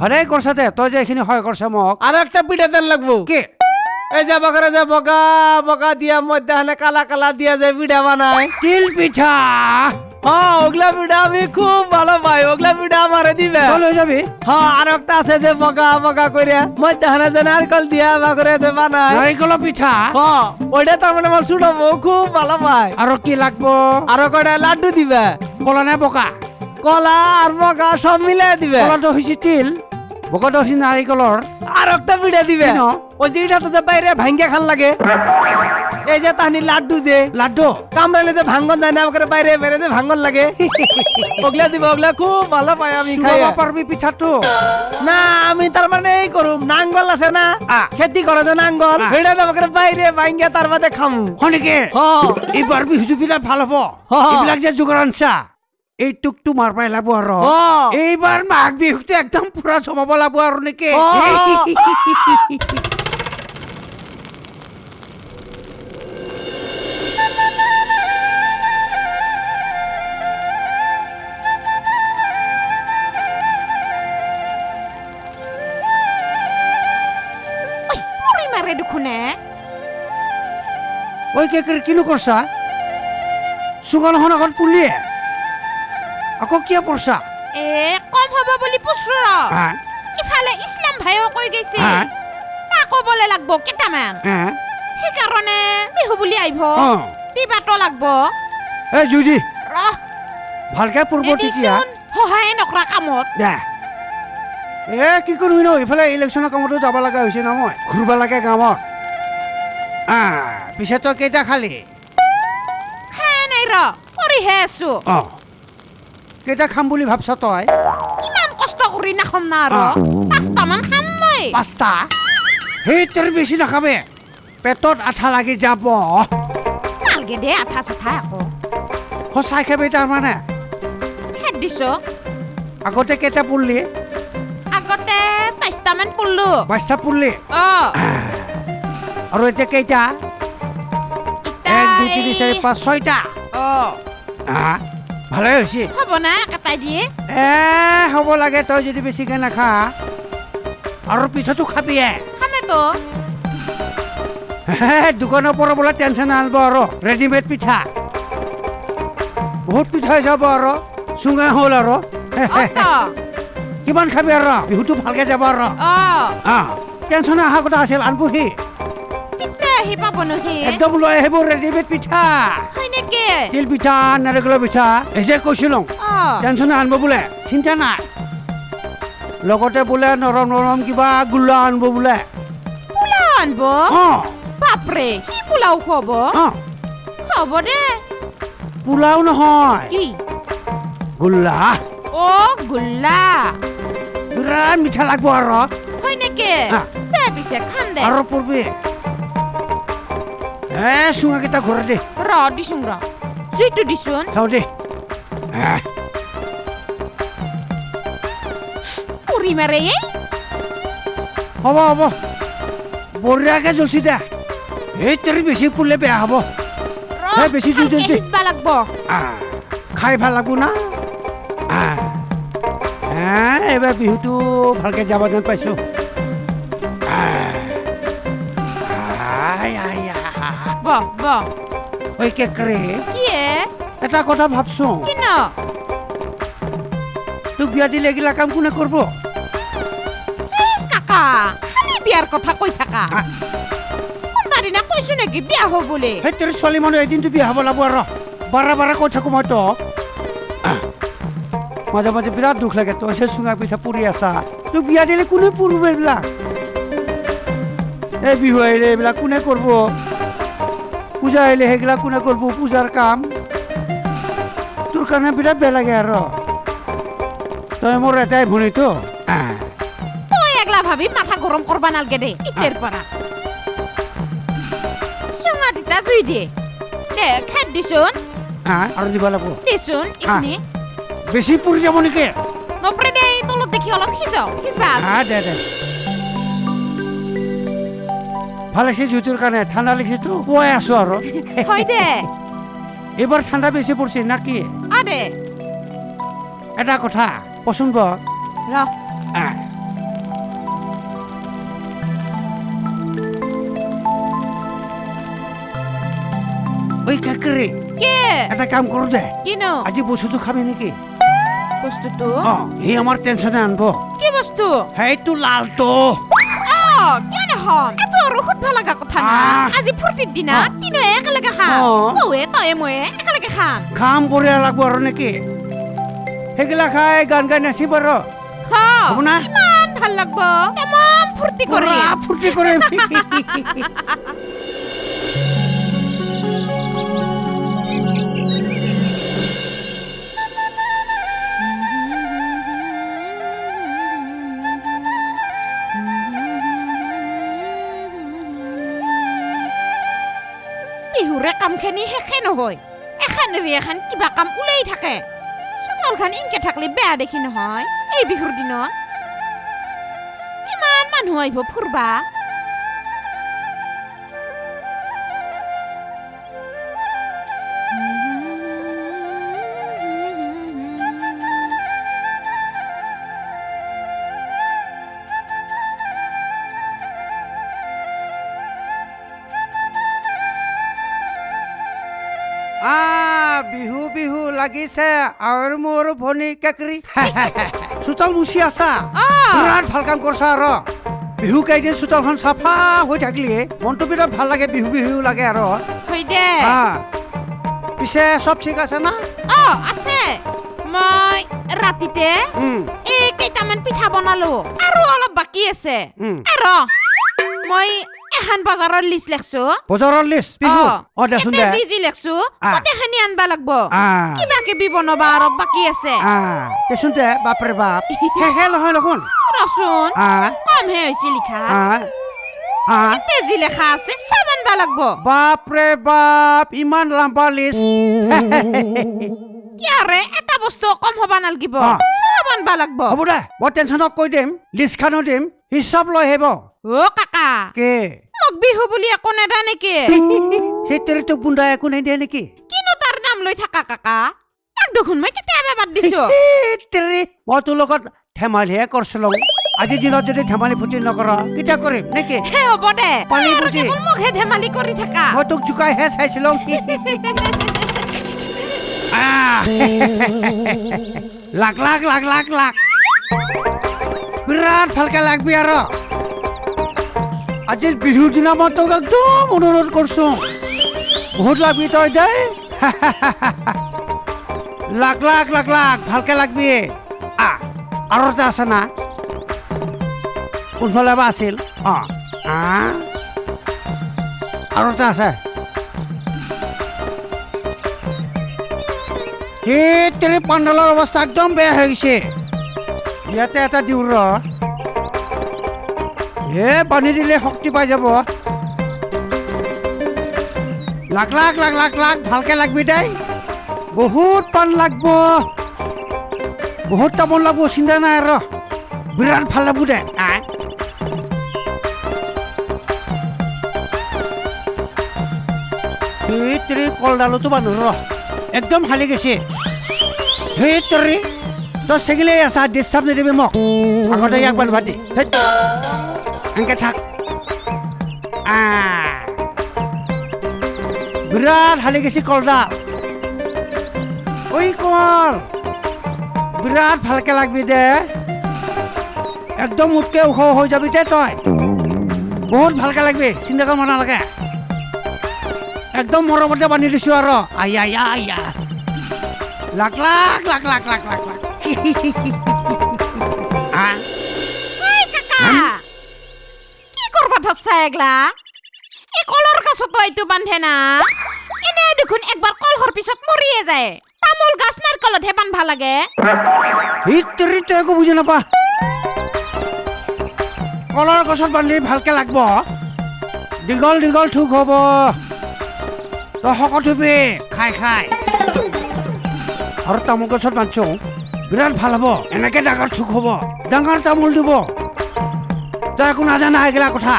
কৰছা দে তই যে এইখিনি হয় কৰছা মোক। আর একটা পিঠা দেন লাগবো। কি? এই যে বকরে যে বকা বকা দিয়া মধ্যখানে কালা কালা দিয়া যে পিঠা বানায়। তিল পিঠা? হ্যাঁ ওগুলা পিঠা আমি খুব ভালো পাই ওগুলা পিঠা আমারে দিবে। তই লৈ যাবি? হ্যাঁ আর একটা আছে যে বকা বকা করে মধ্যখানে যে নারকল দিয়া বাকরে যে বানায়। নাৰিকলৰ পিঠা? হ্যাঁ ওইটা তার মানে আমার বউ খুব ভালো পায় আৰু কি লাগব? আরও কয়টা লাড্ডু দিবে। কলা নে বকা কলা আর বকা সব মিলাই দিবে। কলাটো হৈছে তিল। বকাটো হৈছে নাৰিকলৰ আর একটা পিঠা দিবে? ওই যে তো যে বাইরে ভাঙ্গে খান লাগে। এই যে তাহনি লাড্ডু যে লাড্ডু? কামড়ালে যে ভাঙ্গন যায় না আমাকে বাইরে বেড়ে যে ভাঙ্গন লাগে। ওগুলা দিব ওগুলা খুব ভালো পাই আমি খাই। পাৰিবি পিঠাটো। না আমি তার মানে এই করুম নাঙ্গল আছে না। খেতি করে যে নাঙ্গল আ। সেটা আমাকে বাইরে ভাঙ্গে তার বাদে খামু। হয় নেকি? হ। এইবাৰ বিহুটো বিৰাট ভালো হ'ব। এইবিলাক যে যোগাৰ আনছা এই টোক তোমাৰ পৰাই লাগব আৰু হ। এইবাৰ মাঘ বিহুটো একদম পুৰা জমাব লাগব আৰু নেকি? হ। Uy, puri mare দেখোনে? ঐ কেকেৰ কিনো কৰছা? চুগানখন আগত পুলিয়ে। আকৌ কিয় পৰছা? এ কম হ'ব বুলি পুছৰ। হা? ইফালে ইছলাম ভাইও কৈ গৈছে। তাকো বলে লাগব কেইটামান। সেইকাৰণে বিহু বুলি আহিব। দিবাতো লাগব। এই জুজি। ৰহ। ভালকে পূৰ্ব তেতিয়া সহায় নকৰা কামত। দে। এ কি কৰিবি ন ইফালে ইলেকশ্যনৰ কামতো যাব লগা হৈছে ন মই। ঘূৰিব লাগে গাঁৱত। আহ পিছে তই কেইটা খালি? খাই নাই ৰ কৰিহে আছো। অ। কেইটা খাম বুলি ভাবছ তই? ইমান কষ্ট কৰি নাখাম না আৰু। পাঁচটামান খাম মই। পাঁচটা? সেই তোৰ বেছি নাখাবে পেটত আঠা লাগি যাব। নালগে দে আঠা চাঠা আকৌ। সঁচাই খাবি তাৰমানে? খেদ দিছ। আগতে কেইটা পুৰলি আগতে পাঁচটামান পৰলো বাইছটা পুৰলি অ। আৰু এতিয়া কেইটা? এক দুই তিনি চাৰি পাঁচ ছয়টা। অ। ভালে হৈছে। হ'ব না একেটাই দিয়ে এ হ'ব লাগে তই যদি বেছিকে নাখা। আৰু পিঠাটো খাবিয়ে। খামেতো দোকানৰ পৰা বোলে টেনশ্যন আনিব আৰু ৰেডিমেড পিঠা। বহুত পিঠা যাব আৰু চুঙা হ'ল আৰু। কিমান খাবি আৰু বিহুটো ভালকে যাব আৰু। টেনশ্যন অহা কথা আছিল আনবহি। আহি পাবনো সি একদম লৈ আহিব ৰেডিমেড পিঠা। হয় নেকি তিল পিঠা নাৰিকলৰ পিঠা এই যে কৈছিলোঁ টেনশ্যন আনিব বোলে চিন্তা নাই। লগতে বোলে নৰম নৰম কিবা গোল্লা আনিব বোলে। পোলাও আনব? বাপৰে সি পোলাও খুৱাব? হ'ব দে। পোলাও নহয়। কি? গোল্লা। অ গোল্লা। বিৰাট মিঠা লাগব আৰু। হয় নেকি পিছে খাম দে। আৰু পৰবি এ চুঙাকেইটা ঘূৰাই দে। ৰ দিছোং ৰ জুইটো দিছোন চাওঁ দে। এহ, পুৰি মাৰে এই হ'ব হ'ব। বঢ়িয়াকে জ্বলছি দে। এই তেৰি বেছি পুৰলে বেয়া হ'ব। এই বেছি জুই দে। সিজবা লাগব। খাই ভালো লাগব না? এহ, এইবাৰ বিহুটো ভালকে যাব যেন পাইছোঁ। আহ, আহ। ব ব। ঐ কেকৰে কি এ এটা কথা ভাবছ? কি ন তোক বিয়া দিলে এগিলা কাম কোনে এই কাকা খালি বিয়াৰ কথা কৈ থাকা। হা? কোনবা দিনা কৈছো নেকি বিয়া হ'ব বুলি? সেই তোৰ ছোৱালী মানুহ এদিনটো বিয়া হ'ব লাগিব আৰু। বাৰে বাৰে কৈ থাকোঁ মই আহ, মাজে মাজে বিৰাট দুখ লাগে তই যে চুঙা পিঠা পুৰি আছা। তোক বিয়া দিলে কোনে পুৰিব এইবিলাক? এই বিহু আহিলে এইবিলাক কোনে কৰিব? পূজা আহিলে সেইবিলাক কোনে কৰিব? পূজাৰ কাম? তোৰ কাৰণে বিৰাট বেয়া লাগে আৰু। তই মোৰ এটাই ভনীতো আহ, তই একলা ভাবি মাথা গৰম কৰবা নালগে দে ইতেৰ পৰা। চুঙা তিতা জুই দে দে খেত দিছোন আহ, আৰু দিব লাগিব। দিছোন এইখিনি। বেছি পুৰি যাব নেকি? নপৰে দে তলত দেখি অলপ সিজাও সিজবা আছে হা দে দে। ভালো লাগছে জুতির কাৰণে ঠাণ্ডা লাগিছে তো পুৱাই আছো আৰু। হয় দে। এইবাৰ ঠাণ্ডা বেছি পৰিছে না কি এটা কথা পচন্দ? ঐ কাকৰে এটা কাম কৰোঁ দে। আজি বস্তুটো খাবি নেকি? বস্তুটো? অ সি আমাৰ টেনশ্যনে আনব। কি বস্তু? সেইটো লালটো। অ কিয় এতো আৰু সুধব লগা কথা না। আজি ফূৰ্তিৰ দিনা। তিনো একেলগে খাম। বৌয়ে তয়ে ময়ে একেলগে খাম। খাম কৰি লাগব আৰু নেকি? সেইগিলা খাই গান গাই নাচিব আৰু। হ'ব না? ইমান ভালো লাগব। তামাম ফূৰ্তি কৰি ফূৰ্তি কৰিম। কামখিনি শেষে নহয়। এখন এখন কিবা কাম ওলাই থাকে। চোতালখন ইনকে থাকলে বেয়া দেখি নহয়, এই বিহুৰ দিনত। ইমান মানুহ আহিব ফুৰবা? লাগিছে আৰু মোৰ ভনী কেকৰি। চোতাল মুচি আছা। বিৰাট ভালো কাম কৰছা আৰু বিহু কেইদিন চোতালখন চাফা হৈ থাকিলে মনটো বিৰাট ভালো লাগে বিহু বিহু লাগে আৰু। পিছে চব ঠিক আছে না? অ আছে। মই ৰাতিতে এই কেইটামান পিঠা বনালো আৰু অলপ বাকী আছে। আৰু মই এখন বজাৰৰ লিষ্ট লেখছো? বজাৰৰ লিষ্ট বিহু। অ দেচোন দে। যি যি লেখছো আহ। গোটেইখিনি আনবা লাগব। কিবা কিবি বনাবা আৰু বাকী আছে। দেচোন দে বাপৰে বাপ। শেষে নহয় দেখোন ৰচোন আহ, কমহে হৈছে লিখা। তাতে যি লেখা আছে চব আনবা লাগব। বাপৰে বাপ ইমান লম্বা লিষ্ট ইয়াৰে এটা বস্তু কম হবা নালগিব। চব আনবা লাগব। হ'ব দে মই টেনশ্যনক কৈ দিম লিষ্টখনো দিম হিচাপ লৈ আহিব। অ কাকা কে? মোক বিহু বুলি একো নেদা নেকি? সেই তেৰি তোক বুন্দা একো নিদিয়ে নেকি? কিনো তাৰ নাম লৈ থাকা কাকা? তাক দেখোন মই কেতিয়াবা বাদ দিছো? তেৰি মই তোৰ লগত ধেমালিহে কৰিছিলো। আজিৰ দিনত যদি ধেমালি ফুটি নকৰ কেতিয়া কৰিম নেকি হে হ'ব দে পানী বুজি। মোকহে ধেমালি কৰি থাকা। মই তোক জোকাইহে চাইছিলো। লাগ লাগ লাগ লাগ লাগ বিৰাট ভালকে লাগবি আৰু। আজিৰ বিহুৰ দিনা মই তোক একদম অনুৰোধ কৰিছো। বহুত লাগবি তই দেই লাখ লাখ লাখ লাখ, ভালকে লাগবি আৰু এটা আছে না। কোনফালে বা আছিল? অঁ আৰু এটা আছে। সেই তেৰি পাণ্ডালৰ অৱস্থা একদম বেয়া হৈ গৈছে। ইয়াতে এটা দিওঁ ৰ হে বান্ধি দিলে শক্তি পাই যাব। লাগ লাগ লাগ লাগ লাগ ভালকে লাগবি দেই। বহুত পাণ লাগব। বহুত তামোল লাগব, চিন্তা নাই আৰু বিৰাট ভালো লাগব দে। তেৰি কলডালতো বান্ধো ৰ। একদম হালি গৈছে। সেই তেৰি তই চেগিলে আছা ডিষ্টাৰ্ব নিদিবি মোক। আগতে ইয়াক বান্ধবা দি। এনেকে থাক। বিৰাট হালি গৈছে কলডাল ঐ কল বিৰাট ভালকে লাগবি দে। একদম মোতকে ওখ হৈ যাবি দে তই। বহুত ভালকে লাগবি, চিন্তা কৰিব নালাগে। একদম মৰমতে বান্ধি দিছো আৰু। আয়া আয়া আয়া লাখ লাখ লাখ লাখ লাখ লাখ লাখ ধৰছা এগলা এই কলৰ গছতো এইটো বান্ধে না? এনে দেখোন একবাৰ কল পিছত মৰিয়ে যায়। তামোল গাছ নাৰিকলতহে বান্ধবা লাগে। ভিতৰি তই একো বুজি নাপা। কলৰ গছত বান্ধি ভালকে লাগব। দীঘল দীঘল থোক হ'ব। তই শকত হবি। খাই খাই। আৰু তামোল গছত বান্ধছো। বিৰাট ভালো হ'ব। এনেকে ডাঙৰ থোক হ'ব। ডাঙৰ তামোল দিব। তই একো নাজানা এইগিলা কথা।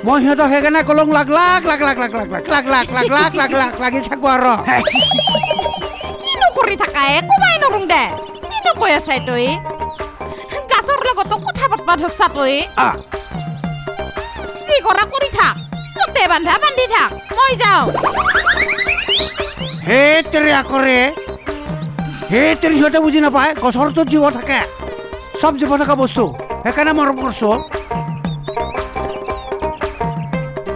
মই সিহঁতক সেইকাৰণে কলং লাগ লাগ লাগ লাগ লাগ লাগ লাগ লাগ লাগ লাগ লাগ লাগ লাগ লাগি থাকো আৰু কিনো কৰি থাকা এ কমাই নৰোং দে কিনো কৈ আছা তই গাছৰ লগতো কথা পাতবা ধৰছা তই যি কৰা কৰি থাক কতে বান্ধা বান্ধি থাক মই যাওঁ হে তেৰি আকৰে হে তেৰি সিহঁতে বুজি নাপায় গছৰটোত জীৱ থাকে চব জীৱ থকা বস্তু সেইকাৰণে মৰম কৰছো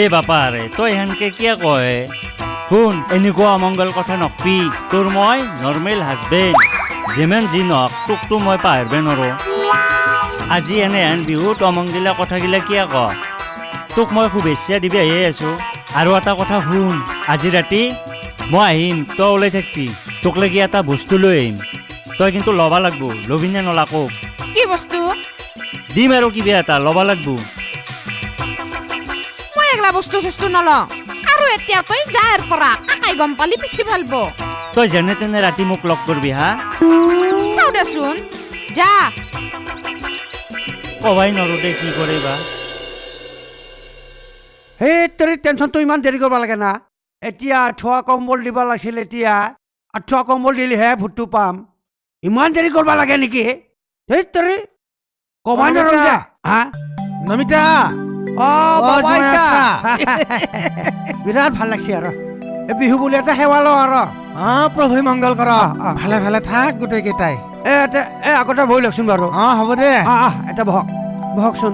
এই বাপাৰে তই সেনকে কিয় কয়? শুন এনেকুৱা অমংগল কথা নকবি। তোৰ মই নৰ্মেল হাজবেণ্ড যিমান যি নহওক তোকতো মই পাহৰিব নোৱাৰো। আজি এনেহেন বিহুত অমংগিলা কথাগিলা কিয় ক তোক মই শুভেচ্ছা দিবি আহি আছো। আৰু এটা কথা শুন আজি ৰাতি মই আহিম তই ওলাই থাকবি। তোক লাগি এটা বস্তু লৈ আহিম। তই কিন্তু ল'বা লাগব লবিনে নলাকো কি বস্তু? দিম আৰু কিবা এটা ল'বা লাগব। মই বস্তু চস্তু নলওঁ আৰু এতিয়া তই যাৰ পৰা কাকাই গম পালি পিঠি ভালব। তই যেনে তেনে ৰাতি মোক লগ কৰবি হা? চাও দেচোন যা। কবাই নৰো দে কি কৰে বা? সেই তেৰি টেনশ্যনটো ইমান দেৰি কৰিব লাগে না। এতিয়া আঁঠুৱা কম্বল দিব লাগিছিল এতিয়া। আঁঠুৱা কম্বল দিলেহে ভোটটো পাম। ইমান দেৰি কৰিব লাগে নেকি? সেই তেৰি কমাই অ, নৰম নমিতা। হা? নমিতা। বিৰাট ভালো লাগছে আৰু। এই বিহু বুলি এটা সেৱা লওঁ আৰু। অ প্ৰভু মংগল কৰ। ভালে ভালে থাক গোটেই কেইটাই। এ এ আগতে বহি লওকচোন বাৰু। অ হ'ব দে। আহ এটা বহক। বহকচোন।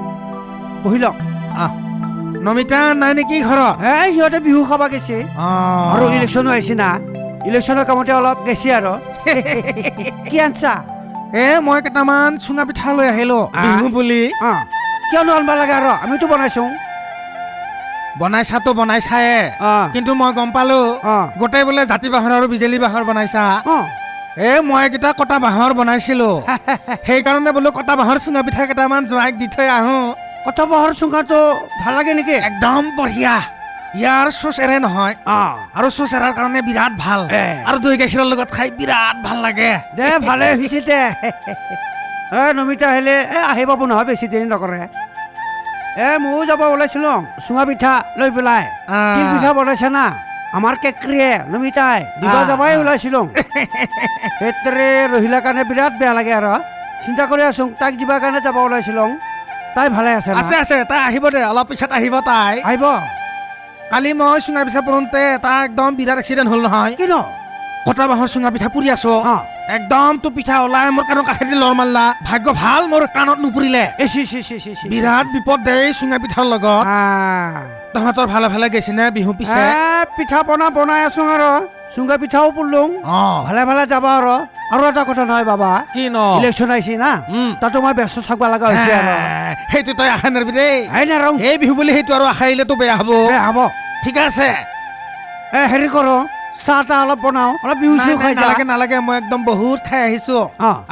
বহি লওক। আহ নমিতা নাই নেকি ঘৰত হে সিহঁতে বিহু খাব গৈছে। আৰু ইলেকশ্যনো আহিছে না। ইলেকশ্যনৰ কামতে অলপ গেছি আৰু। কি আনছা? এ মই কেইটামান চুঙা পিঠা লৈ আহিলো। আহ। বিহু বুলি। অ কিয়নো আনবা লাগে আৰু? আমিতো বনাইছো। বনাইছাতো বনাইছায়ে। অ। কিন্তু মই গম পালো গোটেই বোলে জাতি বাঁহৰ আৰু বিজেলি বাঁহৰ বনাইছা। এ মই কেইটা কটা বাঁহৰ বনাইছিলো। সেইকাৰণে বোলো কটা বাঁহৰ চুঙা পিঠা কেইটামান জোঁৱাইক দি থৈ আহো। কত বহৰ চুঙাটো ভালো লাগে নেকি? একদম বঢ়িয়া। ইয়াৰ চুচ এৰে নহয়। অ। আৰু চুচ এৰাৰ কাৰণে বিৰাট ভালো। আৰু দৈ গাখীৰৰ লগত খাই বিৰাট ভালো লাগে। দে ভালে হৈছে দে। এ নমিতা আহিলে এ আহি পাব নহয় বেছি দেৰি নকৰে। এ ময়ো যাব ওলাইছিলো চুঙা পিঠা লৈ পেলাই। তিল পিঠা বনাইছে না আমাৰ কেকৰিয়ে নমিতাই দিব যাবাই। ওলাইছিলো। সেইটোৰে ৰহিলাৰ কাৰণে বিৰাট বেয়া লাগে আৰু। চিন্তা কৰি আছো তাইক দিবৰ কাৰণে যাব ওলাইছিলো। তাই ভালে আছে? আছে আছে তাই আহিব দে অলপ পিছত আহিব তাই। আহিব? কালি মই চুঙা পিঠা পৰোঁতে তাৰ একদম বিৰাট এক্সিডেণ্ট হ'ল নহয়। কিনো? কটা বাঁহৰ চুঙা পিঠা পুৰি আছো। একদম তো পিঠা ওলাই মোৰ কাণৰ কাষেদি লৰ মাৰলা। ভাগ্য ভালো মোৰ কাণত নুপুৰিলে। বিৰাট বিপদ দে চুঙা পিঠাৰ লগত। তহঁতৰ ভালে ভালে গৈছে নে বিহু পিছে? পিঠা পনা বনাই আছো আৰু। চুঙা পিঠাও পুৰলো। অ। ভালে ভালে যাবা আৰু। আৰু এটা কথা নহয় বাবা। কি ন ইলেকশ্যন আহিছে না। তাতো মই ব্যস্ত থাকিব লগা হৈছে সেইটো তই আশা নেৰবি দেই। এই বিহু বুলি সেইটো আৰু আশা আহিলেতো বেয়া হ'ব। এ হ'ব। ঠিক আছে। এ হেৰি কৰো। চাহ তাহ অলপ বনাও অলপ বিহু চিহু খাই নালাগে নালাগে মই একদম বহুত খাই আহিছো।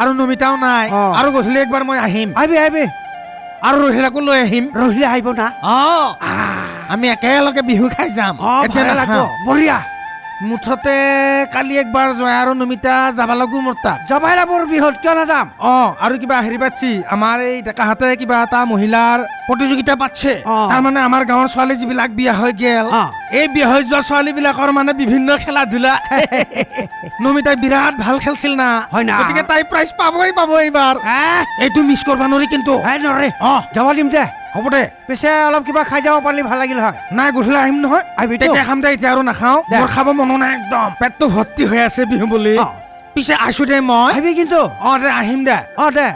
আৰু নমিতাও নাই। আৰু গধূলি একবাৰ মই আহিম। আহিবি আহিবি। আৰু ৰহিলাকো লৈ আহিম। ৰহিলা আহিব না? অ। আমি একেলগে বিহু খাই যাম। অ বঢ়িয়া। মুঠতে কালি একবাৰ জয় আৰু নমিতা যাব লাগো মোৰ তাত। যাবাই লাগব বিহুত কিয় নাযাম? অ আৰু কিবা হেৰি পাতছি আমাৰ এই ডেকাহাতে কিবা এটা মহিলাৰ প্ৰতিযোগিতা পাতছে অ। তাৰমানে আমাৰ গাঁৱৰ ছোৱালী যিবিলাক বিয়া হৈ গেল অ। এই বিয়া হৈ যোৱা ছোৱালী বিলাকৰ মানে বিভিন্ন খেলা ধূলা নমিতাই বিৰাট ভালো খেলছিল না। হয় না? গতিকে তাই প্ৰাইজ পাবই পাব এইবাৰ। এইটো মিছ কৰবা নোৱাৰি কিন্তু। এই নৰে অ। যাব দিম দে। হ'ব দে। পিছে অলপ কিবা খাই যাব পাৰিলে ভালো লাগিল হয়। নাই গধূলি আহিম নহয়। আহিবিতো? তেতিয়া খাম দে এতিয়া আৰু নাখাওঁ। মোৰ খাব মনো নাই একদম। পেটটো ভৰ্তি হৈ আছে বিহু বুলি। পিছে আছো দে মই। আহিবি কিন্তু। অ দে আহিম দে। অ দে।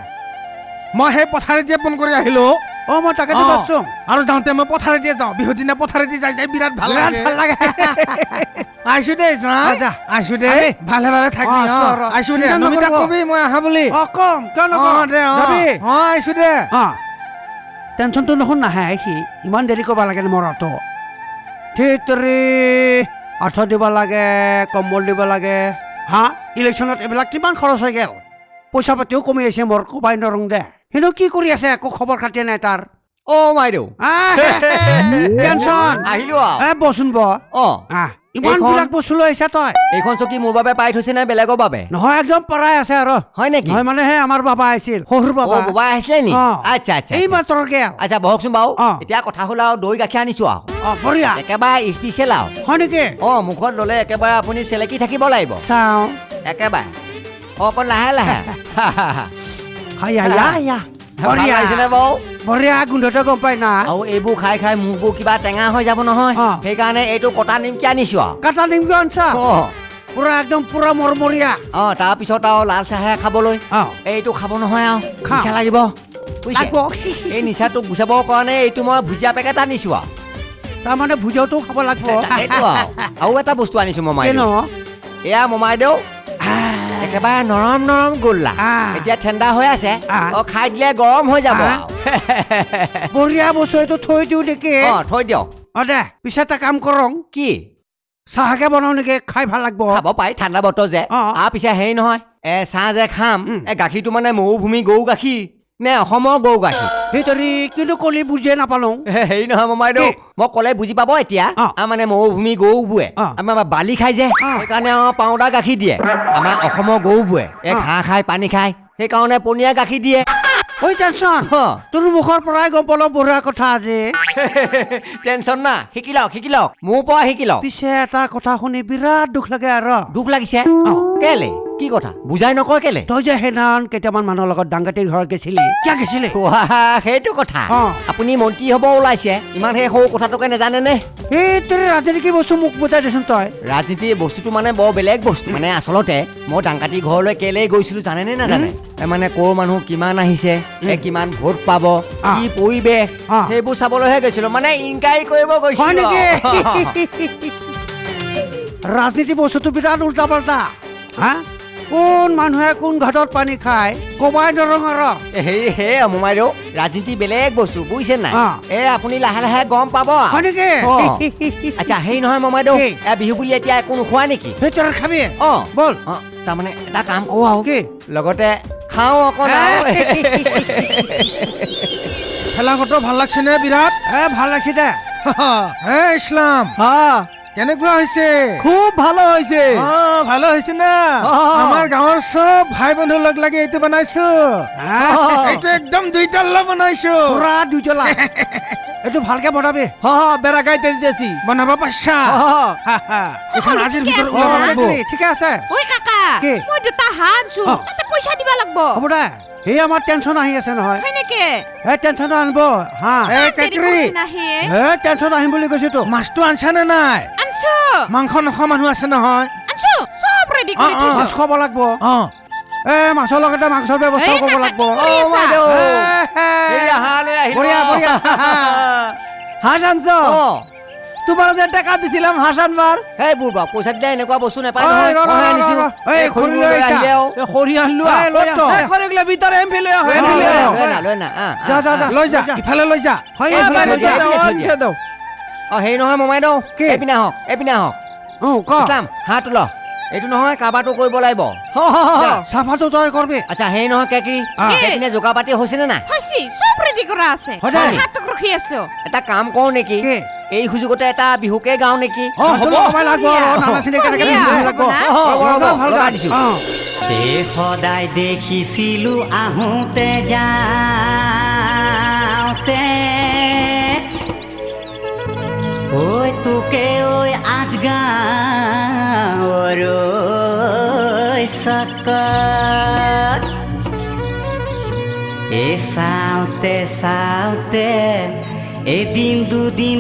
মই সেই পথাৰেদিয়ে ফোন কৰি আহিলো। অ মই তাকে। ভাবছ আৰু যাওঁতে মই পথাৰেদিয়ে যাওঁ। বিহুৰ দিনা পথাৰেদি যাই যাই বিৰাট ভালো লাগে। ভালো লাগে। আইছো দে আইছো দে। ভালে ভালে আৰু। আইছো দে। কবি মই আহা বুলি। অ কম। কিয় অ দে অ। অ আইছো দে। অ। টেনশ্যনটো দেখোন নাহে সি ইমান দেৰি কৰিব লাগে মৰাটো? থিয়েটাৰে আঁঠুৱা দিব লাগে কম্বল দিব লাগে। হা ইলেকশ্যনত এইবিলাক কিমান খৰচ হৈ গ'ল? পইচা পাতিও কমি আহিছে মোৰ কবাই নৰং দে। কিন্তু কি কৰি আছে একো খবৰ খাতি নাই তাৰ? অ' মাইদেউ টেনচন। আহিলো বচোন ব। অ' ইমান এইখন- বিলাক বস্তু লৈ আহিছা তই। এইখন চকী মোৰ বাবে পাই থৈছে নে বেলেগৰ বাবে? নহয় একদম পৰাই আছে আৰু। হয় নেকি? নহয় মানে হে আমাৰ বাবা আহিছিল শহুৰ অ' বাবা। বাবা আহিছিলে নি? অ। আচ্ছা আচ্ছা এই আচ্ছা। গেল আচ্ছা বহকচোন বাৰু। অ। এতিয়া কথা হ'ল আৰু দৈ গাখীৰ আনিছো আৰু। অ বঢ়িয়া। একেবাৰে স্পেচিয়েল আৰু। হয় নেকি? অ' মুখত ল'লে একেবাৰে আপুনি চেলেকি থাকিব লাগিব। চাওঁ। একেবাৰে। অকণ লাহে লাহে। হায়া ইয়া ইয়া ভাল বঢ়িয়া। লাগিছেনে বাৰু? বঢ়িয়া গোন্ধতে গম পাই না। আৰু এইবোৰ খাই খাই মুখবোৰ কিবা টেঙা হৈ যাব নহয়। সেইকাৰণে এইটো কটা নিমকি আনিছো আৰু। কাটা নিমকি আনছা? পুৰা একদম পুৰা মৰমৰীয়া। অ' তাৰপিছত আৰু লাল চাহেৰে খাবলৈ। এইটো খাব নহয় আৰু। নিচা লাগিব। এই নিচাটো গুচাবৰ কাৰণে এইটো মই ভুজিয়া পেকেট আনিছো আৰু। তাৰমানে ভুজাওটো খাব লাগব। আৰু। এটা বস্তু আনিছো মমাই এয়া মমাই দেউ একেবাৰে নৰম নৰম গোল্লা। এতিয়া ঠাণ্ডা হৈ আছে। অ খাই দিলে গৰম হৈ যাব। বঢ়িয়া বস্তু এইটো থৈ দিওঁ নেকি? অ থৈ দিয়ক। অ দে পিছে এটা কাম কৰং। কি? চাহকে বনাও নেকি? খাই ভাল লাগব। খাব পাৰি ঠাণ্ডা বতৰ যে। অ। পিছে হেৰি নহয় এ চাহ যে খাম। এ গাখীৰটো মানে মৰুভূমি গৰু গাখীৰ। নে অসমৰ গৰু গাখীৰ। সেইতৰি কিন্তু কলি বুজিয়ে নাপালো। হেৰি নহয় মমাই? মই ক'লে বুজি পাব এতিয়া। আমাৰ মানে মৰুভূমি গৰুবোৰে। আমাৰ বালি খাই যে। সেইকাৰণে পাউদাৰ গাখীৰ দিয়ে। আমাৰ অসমৰ গৰুবোৰে এই অ। ঘাঁহ খাই পানী খাই। সেইকাৰণে পনীয়া গাখীৰ দিয়ে। ঐ টেনচন। তোৰ মুখৰ পৰাই গম পালো বঢ়িয়া কথা আজি। টেনচন না। শিকি লওক শিকি লওক মোৰ পৰা শিকি লওক পিছে এটা কথা শুনি বিৰাট দুখ লাগে আৰু। দুখ লাগিছে? অ। কেলে? কি কথা? বুজাই নকয় কেলে? তই যে সেইদিনাখন কেইটামান মানুহৰ লগত ডাংগাটিৰ ঘৰত গেছিলি কিয় গেছিলি? সেইটো কথা। আপুনি মন্ত্ৰী হ'ব ওলাইছে ইমান সেই সৰু কথাটোকে নাজানে নে এই তোৰ ৰাজনীতি বস্তু মোক বুজাই দেচোন তই? ৰাজনীতিৰ বস্তুটো মানে বৰ বেলেগ বস্তু। মানে আচলতে মই ডাংকাটি ঘৰলৈ কেলে গৈছিলো জানে নে নাজানে মানে ক'ৰ মানুহ কিমান আহিছে কিমান ভোট পাব কি পৰিৱেশ সেইবোৰ চাবলৈহে গৈছিলো। মানে ইনকাৰী কৰিব গৈছিলো ৰাজনীতি বস্তুটো বিৰাট উল্টা পাল্টা হা? কোন মানুহে কোন ঘাটত পানী খায়? কবাই নৰং আৰু এ, হেৰি হে মোমাই দেউ ৰাজনীতি বেলেগ বস্তু বুজিছে নাই। এ আপুনি লাহে লাহে গম পাব। আৰু। হয় নেকি? আচ্ছা হেৰি নহয় মমাই দেউ এ বিহু বুলি এতিয়া একো নোখোৱা নেকি? সেই খাবি। অ। বল। অ তাৰমানে এটা কাম কৰোঁ আৰু। কি? লগতে খাওঁ অকণ খেলাখতো ভালো লাগছে নে বিৰাট? এ ভালো লাগছে দে। হে ইছলাম। কেনেকুৱা হৈছে? খুব ভালো হয়েছে অ ভালো হৈছে না? অ। আমাৰ গাঁৱৰ চব ভাই বন্ধু লগ লাগি এইটো বনাইছো। হা? এইটো একদম দুইটাল্লা বনাইছো। পুৰা দুইজলা এইটো ভালকে বনাবি। হ হ বেড়া গাইতে দিতেছি বনাব হা। এইখন আজিৰ ঠিকে ভিতৰত আছে। ওলাব লাগিব। ঠিকে আছে। ঐ কাকা কি? মই দুটা। তাতে পইচা দিব লাগব। হ'ব দে। সেই আমাৰ টেনচন আহি আছে নহয়। হয় নেকি? এই টেনচন আনিব হা। হে টেনচন আহিম বুলি কৈছো তো। মাছটো আনছা নে নাই? আনছো। মাংস নোখোৱা মানুহ আছে নহয়। মাছ খাব লাগব। অ। এ মাছৰ লগতে মাংসৰ ব্যৱস্থা কৰিব লাগব। বঢ়িয়া, বঢ়িয়া। আনছ? অ। তোমার যে টাকা দিছিলাম হাঁস আনবার সেই বুঢ়া পইচা দিলে এনেকুৱা বস্তু নাপায় নহয়। আনিছো। এই, খৰি খৰি লৈ লৈ আহিলে আৰু। খৰি আনলো এই, লৈ আহ, এ, খৰিগুলা ভিতরে এম ফেলে লৈ না, আহ। লৈ না, যা যা যা। লৈ যা। ইফালে লৈ যা। হয় এই, এইফালে থৈ লৈ যা। এইপিনে দাও অ হেৰি নহয় মমাই দওঁ। কি? এইপিনে আহক এইপিনে আহক। অ, ক? ইছলাম হাত ল এইটো নহয় কাবাৰটো কৰিব লাগিব। হ হ হ। চাফাটো তই কৰবি। আচ্ছা হেৰি নহয় কেকৰি। সেইপিনে যোগাৰ পাতি হৈছেনে নাই? হৈছে চব ৰেডি কৰা আছে। হাতক ৰখি আছো। এটা কাম কৰোঁ নেকি? কি? এই সুযোগতে এটা বিহুকে গাওঁ নেকি? সদায় দেখিছিলো আহোঁতে যাওঁতে। ঐ তোকে ঐ আঠ গাঁৱৰ ঐ চকত। এ চাওঁতে চাওঁতে এদিন দুদিন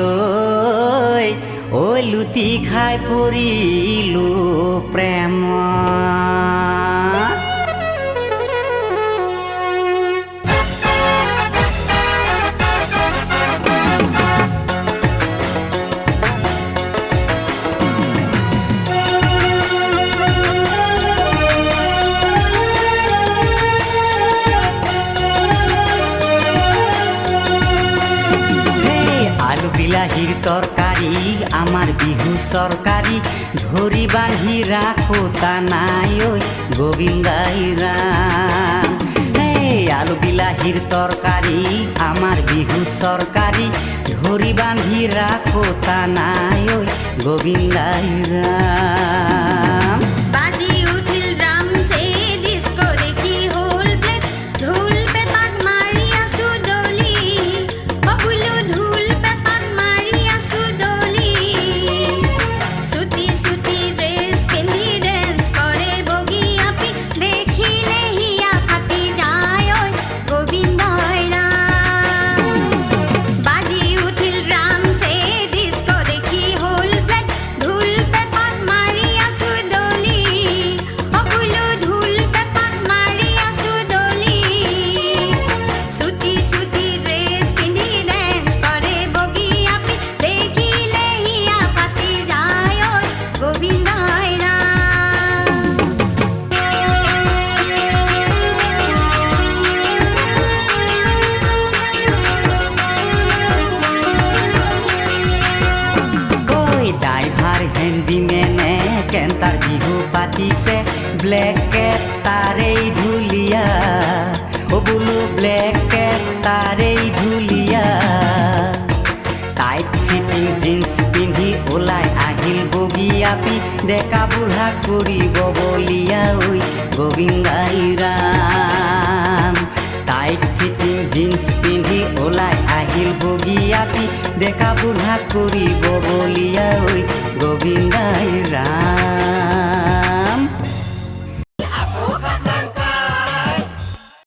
ঐ ঐ লুটি খাই পড়িল প্ৰেমত বিলাহীৰ তৰকাৰী আমাৰ বিহু চৰকাৰী ধৰি বান্ধি ৰাখোতা নাই ঐ গোবিন্দাই ৰাম আলু বিলাহীৰ তৰকাৰী আমাৰ বিহু চৰকাৰী ধৰি বান্ধি ৰাখোতা নাই ঐ গোবিন্দাই ৰাম ডেকা বুঢ়া কৰিব বলিয়া ঐ গোবিন্দাই ৰাম টাইট ফিটিং জিন্স পিন্ধি ওলাই আহিল বগীয়াপি ডেকা বুঢ়া কৰিব বলিয়া ঐ